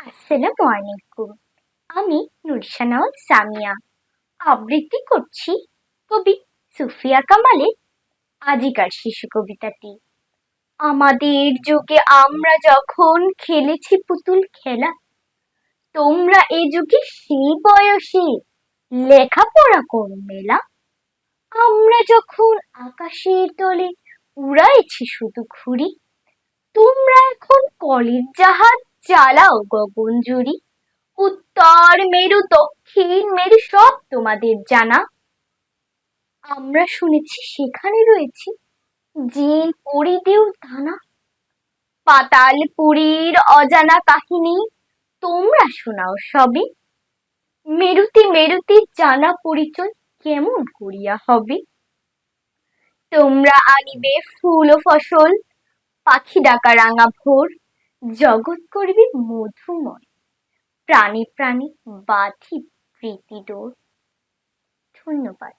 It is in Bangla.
আসসালামু আলাইকুম। আমি নুরসানাওয়াল সামিয়া। আবৃত্তি করছি কবি সুফিয়া কামালের আজিকার শিশু কবিতাটি। আমাদের যুগে আমরা যখন খেলেছি পুতুল খেলা, তোমরা এ যুগে সেই বয়সে লেখাপড়া করো মেলা আমরা যখন আকাশের তলে উড়াইছি শুধু ঘুরি তোমরা এখন কলের জাহাজ চালাও গগন জুড়ি উত্তর মেরু, দক্ষিণ মেরু সব তোমাদের জানা। আমরা শুনেছি সেখানে রয়েছে জিন পরিদেও দানা পাতাল, পুরীর অজানা কাহিনী। তোমরা শোনাও সবে। মেরুতে মেরুতে জানা পরিচয় কেমন করিয়া হবে? তোমরা আনিবে ফুল ও ফসল, পাখি ডাকা রাঙা ভোর জগৎ করবি মধুময় প্রাণী প্রাণী বাধি প্রীতি ধন্যবাদ।